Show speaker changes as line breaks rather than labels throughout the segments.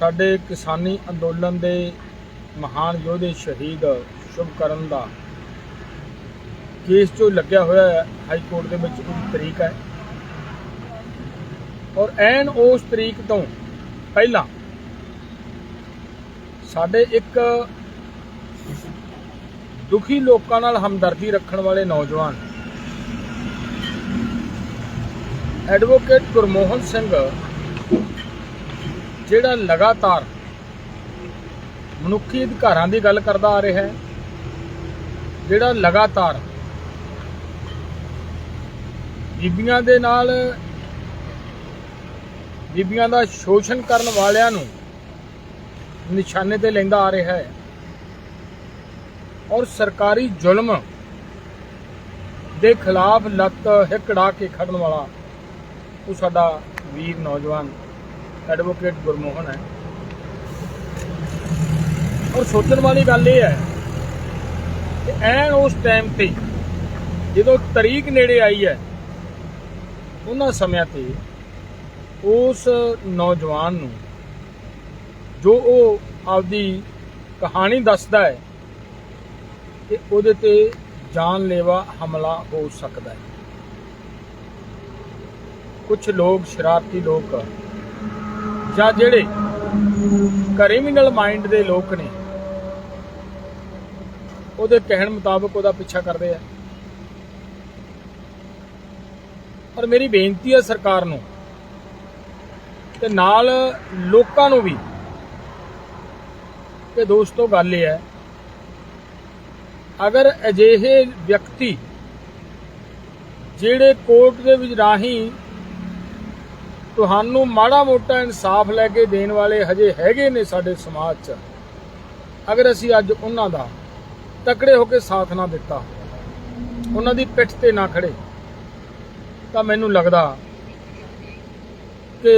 ਸਾਡੇ ਕਿਸਾਨੀ ਅੰਦੋਲਨ ਦੇ ਮਹਾਨ ਯੋਧੇ ਸ਼ਹੀਦ ਸ਼ੁਭਕਰਨ ਦਾ ਕੇਸ ਜੋ ਲੱਗਿਆ ਹੋਇਆ ਹੈ, ਹਾਈ ਕੋਰਟ ਦੇ ਵਿੱਚ ਉਹਦੀ ਤਰੀਕ ਹੈ। ਔਰ ਐਨ ਉਸ ਤਰੀਕ ਤੋਂ ਪਹਿਲਾਂ ਸਾਡੇ ਇੱਕ ਦੁਖੀ ਲੋਕਾਂ ਨਾਲ ਹਮਦਰਦੀ ਰੱਖਣ ਵਾਲੇ ਨੌਜਵਾਨ ਐਡਵੋਕੇਟ ਗੁਰਮੋਹਨ ਸਿੰਘ ਜਿਹੜਾ ਲਗਾਤਾਰ ਮਨੁੱਖੀ ਅਧਿਕਾਰਾਂ ਦੀ ਗੱਲ ਕਰਦਾ ਆ ਰਿਹਾ ਹੈ, ਜਿਹੜਾ ਲਗਾਤਾਰ ਬੀਬੀਆਂ ਦੇ ਨਾਲ ਬੀਬੀਆਂ ਦਾ ਸ਼ੋਸ਼ਣ ਕਰਨ ਵਾਲਿਆਂ ਨੂੰ ਨਿਸ਼ਾਨੇ ਤੇ ਲੈਂਦਾ ਆ ਰਿਹਾ ਹੈ ਔਰ ਸਰਕਾਰੀ ਜ਼ੁਲਮ ਦੇ ਖਿਲਾਫ ਲੱਤ ਹਿਕੜਾ ਕੇ ਖੜਨ ਵਾਲਾ ਉਹ ਸਾਡਾ ਵੀਰ ਨੌਜਵਾਨ ਐਡਵੋਕੇਟ ਗੁਰਮੋਹਨ ਹੈ। ਔਰ ਸੋਚਣ ਵਾਲੀ ਗੱਲ ਇਹ ਹੈ ਕਿ ਐਨ ਉਸ ਟਾਈਮ ਤੇ ਜਦੋਂ ਤਰੀਕ ਨੇੜੇ ਆਈ ਹੈ, ਉਹਨਾਂ ਸਮਿਆਂ ਤੇ ਉਸ ਨੌਜਵਾਨ ਨੂੰ ਜੋ ਉਹ ਆਪਦੀ ਕਹਾਣੀ ਦੱਸਦਾ ਹੈ ਕਿ ਉਹਦੇ ਤੇ ਜਾਨਲੇਵਾ ਹਮਲਾ ਹੋ ਸਕਦਾ ਹੈ। ਕੁਝ ਲੋਕ, ਸ਼ਰਾਰਤੀ ਲੋਕ ਜਾਂ ਜਿਹੜੇ ਕ੍ਰਿਮੀਨਲ ਮਾਈਂਡ ਦੇ ਲੋਕ ਨੇ, ਉਹਦੇ ਕਹਿਣ ਮੁਤਾਬਕ ਉਹਦਾ ਪਿੱਛਾ ਕਰਦੇ ਆ। ਪਰ ਮੇਰੀ ਬੇਨਤੀ ਹੈ ਸਰਕਾਰ ਨੂੰ ਤੇ ਨਾਲ ਲੋਕਾਂ ਨੂੰ ਵੀ ਕਿ ਦੋਸਤੋ, ਗੱਲ ਇਹ ਹੈ, ਅਗਰ ਅਜਿਹੇ ਵਿਅਕਤੀ ਜਿਹੜੇ ਕੋਰਟ ਦੇ ਵਿੱਚ ਰਾਹੀਂ ਤੁਹਾਨੂੰ ਮਾੜਾ ਮੋਟਾ ਇਨਸਾਫ ਲੈ ਕੇ ਦੇਣ ਵਾਲੇ ਹਜੇ ਹੈਗੇ ਨੇ ਸਾਡੇ ਸਮਾਜ 'ਚ। ਅਗਰ ਅਸੀਂ ਅੱਜ ਉਹਨਾਂ ਦਾ ਤਕੜੇ ਹੋ ਕੇ ਸਾਥ ਨਾ ਦਿੱਤਾ, ਉਹਨਾਂ ਦੀ ਪਿੱਠ ਤੇ ਨਾ ਖੜੇ, ਤਾਂ ਮੈਨੂੰ ਲੱਗਦਾ ਕਿ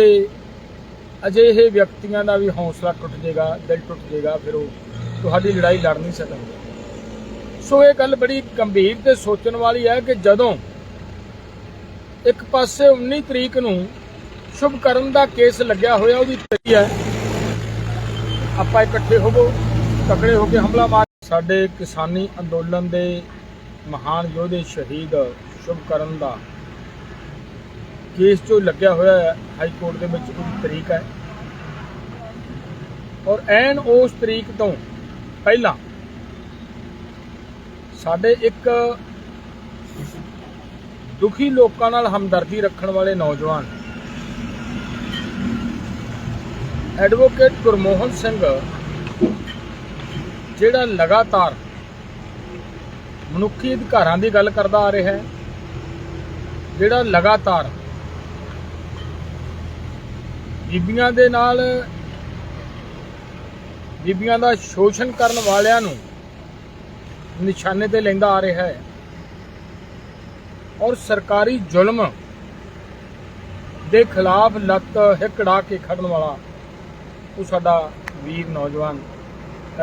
ਅਜਿਹੇ ਵਿਅਕਤੀਆਂ ਦਾ ਵੀ ਹੌਸਲਾ ਟੁੱਟ ਜਾਏਗਾ, ਦਿਲ ਟੁੱਟ ਜਾਏਗਾ, ਫਿਰ ਉਹ ਤੁਹਾਡੀ ਲੜਾਈ ਲੜ ਨਹੀਂ ਸਕਣਗੇ। ਸੋ ਇਹ ਗੱਲ ਬੜੀ ਗੰਭੀਰ ਤੇ ਸੋਚਣ ਵਾਲੀ ਹੈ ਕਿ ਜਦੋਂ ਇੱਕ ਪਾਸੇ 19 ਤਰੀਕ ਨੂੰ ਸ਼ੁਭ ਕਰਨ ਦਾ ਕੇਸ ਲੱਗਿਆ ਹੋਇਆ, ਉਹਦੀ ਤਰੀ ਹੈ। ਆਪਾਂ ਇਕੱਠੇ ਹੋਵੋ, ਤਕੜੇ ਹੋ ਕੇ ਹਮਲਾ ਮਾਰ। ਸਾਡੇ ਕਿਸਾਨੀ ਅੰਦੋਲਨ ਦੇ ਮਹਾਨ ਯੋਧੇ ਸ਼ਹੀਦ ਸ਼ੁਭ ਕਰਨ ਦਾ ਕੇਸ ਜੋ ਲੱਗਿਆ ਹੋਇਆ ਹੈ, ਹਾਈ ਕੋਰਟ ਦੇ ਵਿੱਚ ਉਹਦੀ ਤਰੀਕ ਹੈ। ਔਰ ਐਨ ਉਸ ਤਰੀਕ ਤੋਂ ਪਹਿਲਾਂ ਸਾਡੇ ਇੱਕ ਦੁਖੀ ਲੋਕਾਂ ਨਾਲ ਹਮਦਰਦੀ ਰੱਖਣ ਵਾਲੇ ਨੌਜਵਾਨ ਐਡਵੋਕੇਟ ਗੁਰਮੋਹਨ ਸਿੰਘ, ਜਿਹੜਾ ਲਗਾਤਾਰ ਮਨੁੱਖੀ ਅਧਿਕਾਰਾਂ ਦੀ ਗੱਲ ਕਰਦਾ ਆ ਰਿਹਾ ਹੈ, ਜਿਹੜਾ ਲਗਾਤਾਰ ਬੀਬੀਆਂ ਦੇ ਨਾਲ ਬੀਬੀਆਂ ਦਾ ਸ਼ੋਸ਼ਣ ਕਰਨ ਵਾਲਿਆਂ ਨੂੰ ਨਿਸ਼ਾਨੇ ਤੇ ਲੈਂਦਾ ਆ ਰਿਹਾ ਹੈ ਔਰ ਸਰਕਾਰੀ ਜ਼ੁਲਮ ਦੇ ਖਿਲਾਫ ਲੱਤ ਹਿਕੜਾ ਕੇ ਖੜਨ ਵਾਲਾ ਉਹ ਸਾਡਾ ਵੀਰ ਨੌਜਵਾਨ